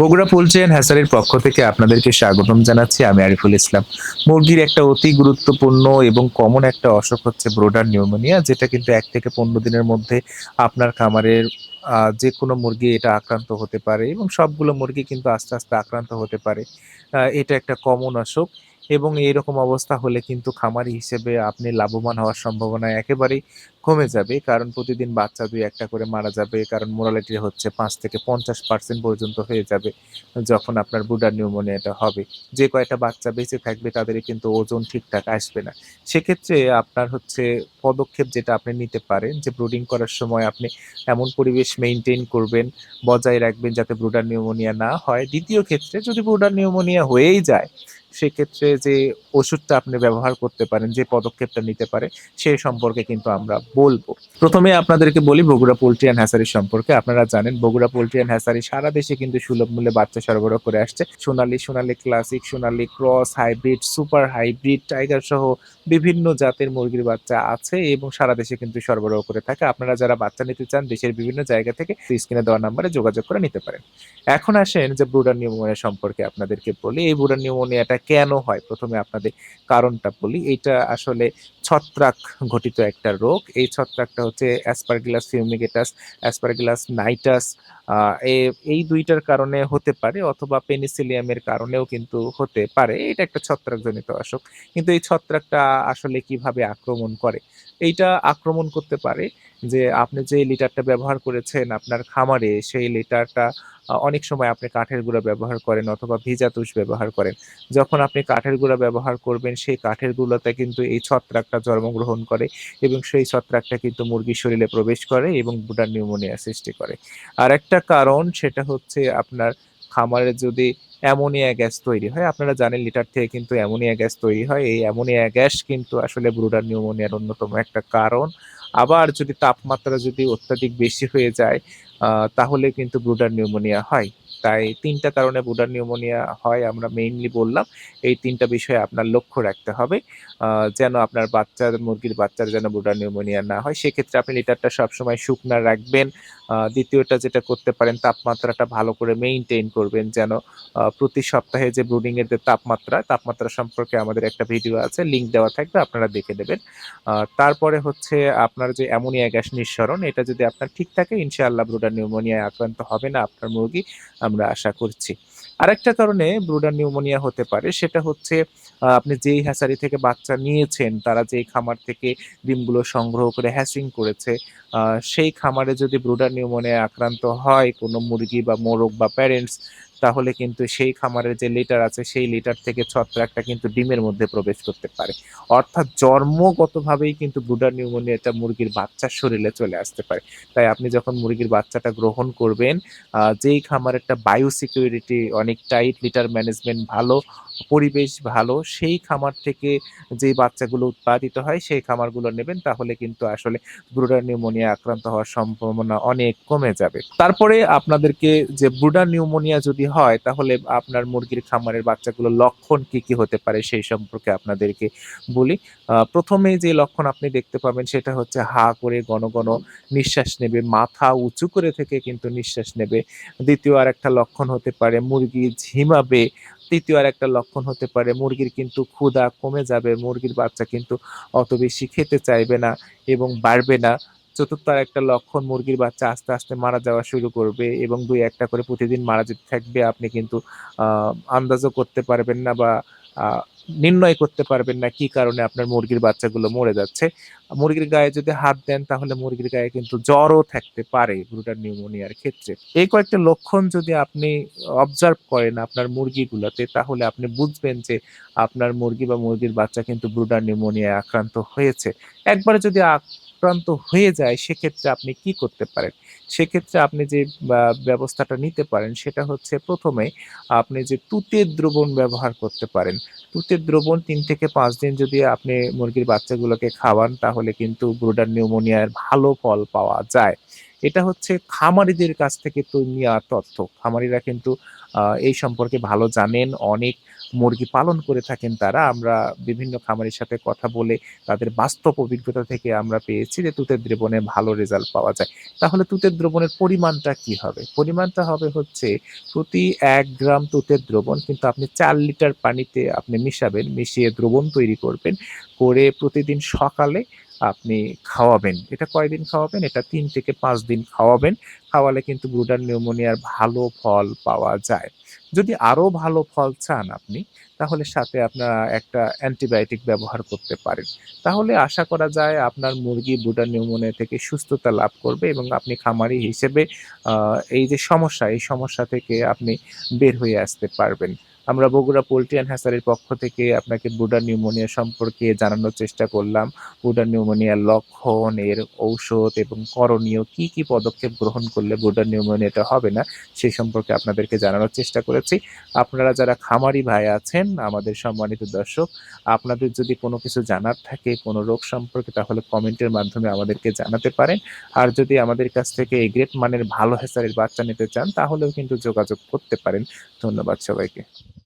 Bogura and হ্যাসারির পক্ষ থেকে আপনাদেরকে স্বাগতম জানাচ্ছি, আমি আরিফুল ইসলাম। মুরগির একটা অতি গুরুত্বপূর্ণ এবং কমন একটা অসুখ হচ্ছে ব্রোডার নিউমোনিয়া যেটা কিন্তু এক থেকে পনেরো দিনের মধ্যে আপনার খামারের যে কোনো মুরগি এটা আক্রান্ত হতে পারে এবং সবগুলো মুরগি কিন্তু আস্তে আস্তে আক্রান্ত হতে পারে। এটা একটা কমন অসুখ। এবং এইরকম অবস্থা হলে কিন্তু খামারি হিসেবে আপনি লাভবান হওয়ার সম্ভাবনা একেবারেই কমে যাবে। কারণ প্রতিদিন বাচ্চা দুই একটা করে মারা যাবে। কারণ মোরালিটি হচ্ছে পাঁচ থেকে পঞ্চাশ পার্সেন্ট পর্যন্ত হয়ে যাবে যখন আপনার বুডার নিউমোনিয়াটা হবে। যে কয়টা বাচ্চা বেঁচে থাকবে তাদের কিন্তু ওজন ঠিকঠাক আসবে না। সেক্ষেত্রে আপনার হচ্ছে পদক্ষেপ যেটা আপনি নিতে পারেন যে ব্রুডিং করার সময় আপনি এমন পরিবেশ মেনটেন করবেন, বজায় রাখবেন যাতে ব্রুডার নিউমোনিয়া না হয়। দ্বিতীয় ক্ষেত্রে যদি ব্রুডার নিউমোনিয়া হয়েই যায় সেক্ষেত্রে যে ওষুধটা আপনি ব্যবহার করতে পারেন, যে পদক্ষেপটা নিতে পারে, সে সম্পর্কে কিন্তু আমরা বলব। প্রথমে আপনাদেরকে বলি বগুড়া পোলট্রি অ্যান্ড হ্যাসারি সম্পর্কে। আপনারা জানেন বগুড়া পোলট্রি অ্যান্ড হ্যাসারি সারা দেশে কিন্তু সুলভ মূল্যে বাচ্চা সরবরাহ করে আসছে। Sonali, Sonali classic Sonali cross hybrid super hybrid tiger সহ বিভিন্ন জাতের মুরগির বাচ্চা আছে এবং সারা দেশে কিন্তু সরবরাহ করে থাকে। আপনারা যারা বাচ্চা নিতে চান, দেশের বিভিন্ন জায়গা থেকে স্ক্রিনে দেওয়া নাম্বারে যোগাযোগ করে নিতে পারেন। এখন আসেন যে ব্রুডার নিউমোনিয়া সম্পর্কে আপনাদেরকে বলি। এই ব্রুডার নিউমোনিয়াটা কেন হয়? প্রথমে আপনাদের কারণটা বলি। এটা আসলে ছত্রাক ঘটিত একটা রোগ। এই ছত্রাকটা হচ্ছে অ্যাসপারগিলাস ফিউমিগেটাস অ্যাসপারগিলাস নাইটাস এই দুইটার কারণে হতে পারে অথবা পেনিসিলিয়ামের কারণেও কিন্তু হতে পারে। এটা একটা ছত্রাকজনিত অসুখ কিন্তু এই ছত্রাকটা আসলে কীভাবে আক্রমণ করে? এইটা আক্রমণ করতে পারে যে আপনি যে লিটারটা ব্যবহার করেছেন আপনার খামারে, সেই লিটারটা অনেক সময় আপনি কাঠের গুঁড়া ব্যবহার করেন অথবা ভিজা তুষ ব্যবহার করেন। যখন আপনি কাঠের গুঁড়া ব্যবহার করবেন, সেই কাঠের গুঁড়োতে কিন্তু এই ছত্রাকটা জন্মগ্রহণ করে এবং সেই ছত্রাকটা কিন্তু মুরগির শরীরে প্রবেশ করে এবং বুডার নিউমোনিয়া সৃষ্টি করে। আর একটা কারণ সেটা হচ্ছে আপনার খামারে যদি অ্যামোনিয়া গ্যাস তৈরি হয়, আপনারা জানেন লিটার থেকে কিন্তু অ্যামোনিয়া গ্যাস তৈরি হয়। এই অ্যামোনিয়া গ্যাস কিন্তু আসলে ব্রুডার নিউমোনিয়ার অন্যতম একটা কারণ। আবার যদি তাপমাত্রা যদি অত্যাধিক বেশি হয়ে যায় তাহলে কিন্তু ব্রুডার নিউমোনিয়া হয়। তাই তিনটা কারণে ব্রুডার নিউমোনিয়া হয় আমরা মেইনলি বললাম। এই তিনটা বিষয়ে আপনার লক্ষ্য রাখতে হবে। যেন আপনার বাচ্চার, মুরগির বাচ্চার যেন ব্রুডার নিউমোনিয়া না হয়। সেক্ষেত্রে আপনি লিটারটা সবসময় শুকনা রাখবেন। দ্বিতীয়টা যেটা করতে পারেন, তাপমাত্রাটা ভালো করে মেইনটেইন করবেন যেন প্রতি সপ্তাহে যে ব্রুডিংয়ের যে তাপমাত্রা তাপমাত্রা সম্পর্কে আমাদের একটা ভিডিও আছে লিঙ্ক দেওয়া থাকবে, আপনারা দেখে নেবেন। তারপরে হচ্ছে আপনার যে অ্যামোনিয়া গ্যাস নিঃসরণ, এটা যদি আপনার ঠিক থাকে, ইনশাআল্লাহ ব্রুডার নিউমোনিয়ায় আক্রান্ত হবে না আপনার মুরগি, আমরা আশা করছি। আরেকটা কারণে ব্রুডার নিউমোনিয়া হতে পারে, সেটা হচ্ছে আপনি যেই হ্যাচারি থেকে বাচ্চা নিয়েছেন, তারা যেই খামার থেকে ডিমগুলো সংগ্রহ করে হ্যাচিং করেছে সেই খামারে যদি ব্রুডার নিউমোনিয়া আক্রান্ত হয় কোনো মুরগি বা মোরগ বা প্যারেন্টস তাহলে কিন্তু সেই খামারের যে লিটার আছে, সেই লিটার থেকে ছত্রাকটা কিন্তু ডিমের মধ্যে প্রবেশ করতে পারে। অর্থাৎ জন্মগতভাবেই কিন্তু ব্রুডার নিউমোনিয়াটা মুরগির বাচ্চার শরীরে চলে আসতে পারে। তাই আপনি যখন মুরগির বাচ্চাটা গ্রহণ করবেন যেই খামারেরটা বায়ো সিকিউরিটি অনেক টাইট লিটার ম্যানেজমেন্ট ভালো পরিবেশ ভালো, সেই খামার থেকে যে বাচ্চাগুলো উৎপাদিত হয়, সেই খামারগুলো নেবেন, তাহলে কিন্তু আসলে ব্রুডার নিউমোনিয়া আক্রান্ত হওয়ার সম্ভাবনা অনেক কমে যাবে। তারপরে আপনাদেরকে যে ব্রুডার নিউমোনিয়া যদি হয়, তাহলে আপনার মুরগির খামারের বাচ্চাগুলোর লক্ষণ কি কি হতে পারে, সেই সম্পর্কে আপনাদেরকে বলি। প্রথমে যে লক্ষণ আপনি দেখতে পাবেন, সেটা হচ্ছে হা করে গণ গণ নিঃশ্বাস নেবে, মাথা উঁচু করে থেকে কিন্তু নিঃশ্বাস নেবে। দ্বিতীয় আর একটা লক্ষণ হতে পারে মুরগি ঝিমাবে তৃতীয় আর একটা লক্ষণ হতে পারে। মুরগির কিন্তু ক্ষুধা কমে যাবে, মুরগির বাচ্চা কিন্তু অত বেশি খেতে চাইবে না এবং বাড়বে না। চতুর্থ আর একটা লক্ষণ, মুরগির বাচ্চা আস্তে আস্তে মারা যাওয়া শুরু করবে এবং দুই একটা করে প্রতিদিন মারা যেতে থাকবে। আপনি কিন্তু আন্দাজও করতে পারবেন না বা নির্ণয় করতে পারবেন না কি কারণে আপনার মুরগির বাচ্চাগুলো মরে যাচ্ছে। মুরগির গায়ে যদি হাত দেন, তাহলে মুরগির গায়ে কিন্তু জ্বরও থাকতে পারে ব্রুডার নিউমোনিয়ার ক্ষেত্রে। এই কয়েকটা লক্ষণ যদি আপনি অবজার্ভ করেন আপনার মুরগিগুলোতে, তাহলে আপনি বুঝবেন যে আপনার মুরগি বা মুরগির বাচ্চা কিন্তু ব্রুডার নিউমোনিয়ায় আক্রান্ত হয়েছে। একবারে যদি আক্রান্ত হয়ে যায়, সেক্ষেত্রে আপনি কি করতে পারেন? সেক্ষেত্রে আপনি যে ব্যবস্থাটা নিতে পারেন, সেটা হচ্ছে প্রথমে আপনি যে তুতের দ্রবণ ব্যবহার করতে পারেন। তুতের দ্রবণ তিন থেকে পাঁচ দিন যদি আপনি মুরগির বাচ্চাগুলোকে খাওয়ান, তাহলে কিন্তু ব্রুডার নিউমোনিয়ার ভালো ফল পাওয়া যায়। এটা হচ্ছে খামারিদের কাছ থেকে নেওয়া তথ্য। খামারিরা কিন্তু এই সম্পর্কে ভালো জানেন, অনেক মুরগি পালন করে থাকেন তারা। আমরা বিভিন্ন খামারির সাথে কথা বলে তাদের বাস্তব অভিজ্ঞতা থেকে আমরা পেয়েছি যে তুতের দ্রবণে ভালো রেজাল্ট পাওয়া যায়। তাহলে তুতের দ্রবণের পরিমাণটা কি হবে? পরিমাণটা হবে হচ্ছে প্রতি এক গ্রাম তুতের দ্রবণ কিন্তু আপনি চার লিটার পানিতে আপনি মিশাবেন, মিশিয়ে দ্রবণ তৈরি করবেন। করে প্রতিদিন সকালে আপনি খাওয়াবেন। এটা কয়দিন খাওয়াবেন? এটা তিন থেকে পাঁচ দিন খাওয়াবেন। খাওয়ালে কিন্তু ব্রুডার নিউমোনিয়ার ভালো ফল পাওয়া যায়। যদি আরও ভালো ফল চান আপনি, তাহলে সাথে আপনারা একটা অ্যান্টিবায়োটিক ব্যবহার করতে পারেন। তাহলে আশা করা যায় আপনার মুরগি ব্রুডার নিউমোনিয়া থেকে সুস্থতা লাভ করবে এবং আপনি খামারি হিসেবে এই যে সমস্যা, এই সমস্যা থেকে আপনি বের হয়ে আসতে পারবেন। আমরা বগুড়া পোল্ট্রি অ্যান্ড হ্যাসারির পক্ষ থেকে আপনাকে ব্রুডার নিউমোনিয়া সম্পর্কে জানানোর চেষ্টা করলাম। ব্রুডার নিউমোনিয়ার লক্ষণ, এর ঔষধ এবং করণীয় কি কি পদক্ষেপ গ্রহণ করলে ব্রুডার নিউমোনিয়াটা হবে না সেই সম্পর্কে আপনাদেরকে জানানোর চেষ্টা করেছি। আপনারা যারা খামারি ভাই আছেন, আমাদের সম্মানিত দর্শক, আপনাদের যদি কোনো কিছু জানার থাকে, কোনো রোগ সম্পর্কে, তাহলে কমেন্টের মাধ্যমে আমাদেরকে জানাতে পারেন। আর যদি আমাদের কাছ থেকে এই গ্রেট মানের ভালো হেসারের বাচ্চা নিতে চান, তাহলেও কিন্তু যোগাযোগ করতে পারেন। ধন্যবাদ সবাইকে।